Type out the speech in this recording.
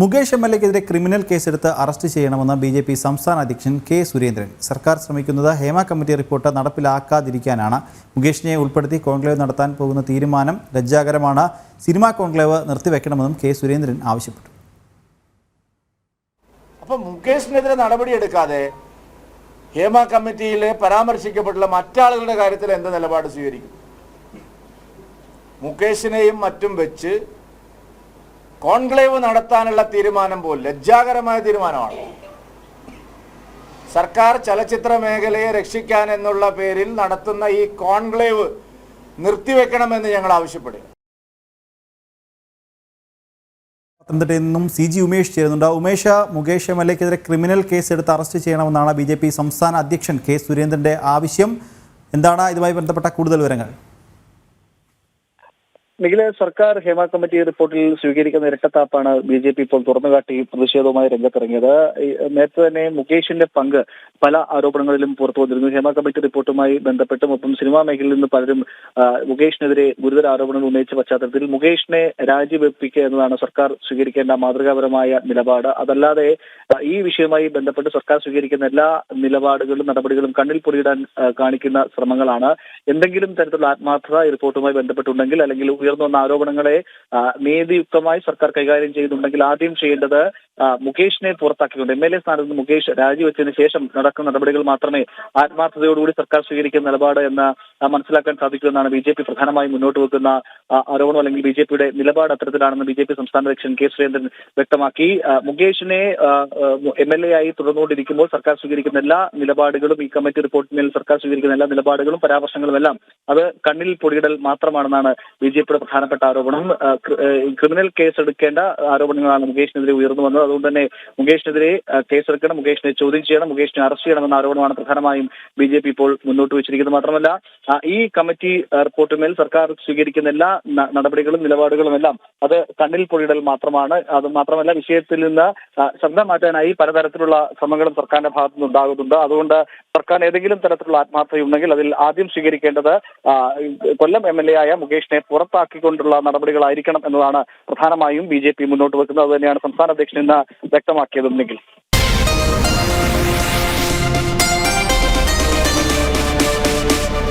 Mukesh M L എക്കെതിരെ criminal കേസെടുത്ത് arrest ചെയ്യണമെന്ന് ബി ജെ പി സംസ്ഥാന അധ്യക്ഷൻ കെ സുരേന്ദ്രൻ. സർക്കാർ ശ്രമിക്കുന്നത് ഹേമ കമ്മിറ്റി റിപ്പോർട്ട് നടപ്പിലാക്കാതിരിക്കാനാണ്. മുകേഷിനെ ഉൾപ്പെടുത്തി കോൺക്ലേവ് നടത്താൻ പോകുന്ന തീരുമാനം ലജ്ജാകരമാണ്. സിനിമാ കോൺക്ലേവ് നിർത്തിവെക്കണമെന്നും കെ സുരേന്ദ്രൻ ആവശ്യപ്പെട്ടു. അപ്പൊ മുകേഷിനെതിരെ നടപടിയെടുക്കാതെ ഹേമ കമ്മിറ്റിയിൽ പരാമർശിക്കപ്പെട്ടുള്ള മറ്റാളുകളുടെ കാര്യത്തിൽ എന്ത് നിലപാട് സ്വീകരിക്കും? മുകേഷിനെയും മറ്റും വെച്ച് കോൺക്ലേവ് നടത്താനുള്ള തീരുമാനം പോലും ലജ്ജാകരമായ തീരുമാനമാണ്. സർക്കാർ ചലച്ചിത്ര മേഖലയെ രക്ഷിക്കാൻ എന്നുള്ള പേരിൽ നടത്തുന്ന ഈ കോൺക്ലേവ് നിർത്തിവെക്കണമെന്ന് ഞങ്ങൾ ആവശ്യപ്പെടുക പത്തനംതിട്ടയിൽ നിന്നും സി ജി ഉമേഷ് ചേരുന്നുണ്ട്. ഉമേഷ് മുകേഷ് എം എൽ എക്കെതിരെ ക്രിമിനൽ കേസ് എടുത്ത് അറസ്റ്റ് ചെയ്യണമെന്നാണ് ബി സംസ്ഥാന അധ്യക്ഷൻ കെ സുരേന്ദ്രന്റെ ആവശ്യം. എന്താണ് ഇതുമായി ബന്ധപ്പെട്ട കൂടുതൽ വിവരങ്ങൾ? നിഖില സർക്കാർ ഹേമ കമ്മിറ്റി റിപ്പോർട്ടിൽ സ്വീകരിക്കുന്ന ഇരട്ടത്താപ്പാണ് ബി ജെ പി ഇപ്പോൾ തുറന്നുകാട്ടി പ്രതിഷേധവുമായി രംഗത്തിറങ്ങിയത്. നേരത്തെ തന്നെ മുകേഷിന്റെ പങ്ക് പല ആരോപണങ്ങളിലും പുറത്തു വന്നിരുന്നു. ഹേമ കമ്മിറ്റി റിപ്പോർട്ടുമായി ബന്ധപ്പെട്ടും ഒപ്പം സിനിമാ മേഖലയിൽ നിന്ന് പലരും മുകേഷിനെതിരെ ഗുരുതര ആരോപണങ്ങൾ ഉന്നയിച്ച പശ്ചാത്തലത്തിൽ മുകേഷിനെ രാജിവെപ്പിക്കുക എന്നതാണ് സർക്കാർ സ്വീകരിക്കേണ്ട മാതൃകാപരമായ നിലപാട്. അതല്ലാതെ ഈ വിഷയവുമായി ബന്ധപ്പെട്ട് സർക്കാർ സ്വീകരിക്കുന്ന എല്ലാ നിലപാടുകളും നടപടികളും കണ്ണിൽ പൊടിയിടാൻ കാണിക്കുന്ന ശ്രമങ്ങളാണ്. എന്തെങ്കിലും തരത്തിലുള്ള ആത്മാർത്ഥത ഈ റിപ്പോർട്ടുമായി ബന്ധപ്പെട്ടുണ്ടെങ്കിൽ അല്ലെങ്കിൽ ഉയർന്നു വന്ന ആരോപണങ്ങളെ നീതിയുക്തമായി സർക്കാർ കൈകാര്യം ചെയ്യുന്നുണ്ടെങ്കിൽ ആദ്യം ചെയ്യേണ്ടത് മുകേഷിനെ പുറത്താക്കിക്കൊണ്ട് എം എൽ എ സ്ഥാനത്ത് നിന്ന് മുകേഷ് രാജിവെച്ചതിന് ശേഷം നടക്കുന്ന നടപടികൾ മാത്രമേ ആത്മാർത്ഥതയോടുകൂടി സർക്കാർ സ്വീകരിക്കുന്ന നിലപാട് എന്ന് മനസ്സിലാക്കാൻ സാധിക്കുമെന്നാണ് ബി ജെ പി പ്രധാനമായും മുന്നോട്ട് വെക്കുന്ന ആരോപണം അല്ലെങ്കിൽ ബി ജെ പിയുടെ നിലപാട് അത്തരത്തിലാണെന്ന് ബി ജെ പി സംസ്ഥാന അധ്യക്ഷൻ കെ സുരേന്ദ്രൻ വ്യക്തമാക്കി. മുകേഷിനെ എം എൽ എ ആയി തുടർന്നുകൊണ്ടിരിക്കുമ്പോൾ സർക്കാർ സ്വീകരിക്കുന്ന എല്ലാ നിലപാടുകളും ഈ കമ്മിറ്റി റിപ്പോർട്ടിന്മേൽ സർക്കാർ സ്വീകരിക്കുന്ന എല്ലാ നിലപാടുകളും പരാമർശങ്ങളും എല്ലാം അത് കണ്ണിൽ പൊടിയിടൽ മാത്രമാണെന്നാണ് ബി ജെ പിയുടെ പ്രധാനപ്പെട്ട ആരോപണം. ക്രിമിനൽ കേസ് എടുക്കേണ്ട ആരോപണങ്ങളാണ് മുകേഷിനെതിരെ ഉയർന്നു വന്നത്. അതുകൊണ്ട് തന്നെ മുകേഷിനെതിരെ കേസെടുക്കണം മുകേഷിനെ ചോദ്യം ചെയ്യണം മുകേഷിനെ അറസ്റ്റ് ചെയ്യണമെന്ന ആരോപണമാണ് പ്രധാനമായും ബി ജെ പി ഇപ്പോൾ മുന്നോട്ട് വെച്ചിരിക്കുന്നത് മാത്രമല്ല. ഈ കമ്മിറ്റി റിപ്പോർട്ടിന്മേൽ സർക്കാർ സ്വീകരിക്കുന്ന എല്ലാ നടപടികളും നിലപാടുകളും എല്ലാം അത് കണ്ണിൽ പൊടിയിടൽ മാത്രമാണ്. അത് മാത്രമല്ല വിഷയത്തിൽ നിന്ന് ശബ്ദം മാറ്റാനായി പലതരത്തിലുള്ള ശ്രമങ്ങളും സർക്കാരിന്റെ ഭാഗത്തു നിന്ന് ഉണ്ടാകുന്നുണ്ട്. അതുകൊണ്ട് സർക്കാർ ഏതെങ്കിലും തരത്തിലുള്ള ആത്മാർത്ഥതയുണ്ടെങ്കിൽ അതിൽ ആദ്യം സ്വീകരിക്കേണ്ടത് കൊല്ലം എം എൽ എ ആയ മുകേഷിനെ പുറത്താക്കിക്കൊണ്ടുള്ള നടപടികളായിരിക്കണം എന്നതാണ് പ്രധാനമായും ബി ജെ പി മുന്നോട്ട് വെക്കുന്നത്. അത് തന്നെയാണ് സംസ്ഥാന അധ്യക്ഷൻ ഇന്ന് വ്യക്തമാക്കിയതും നിഖിൽ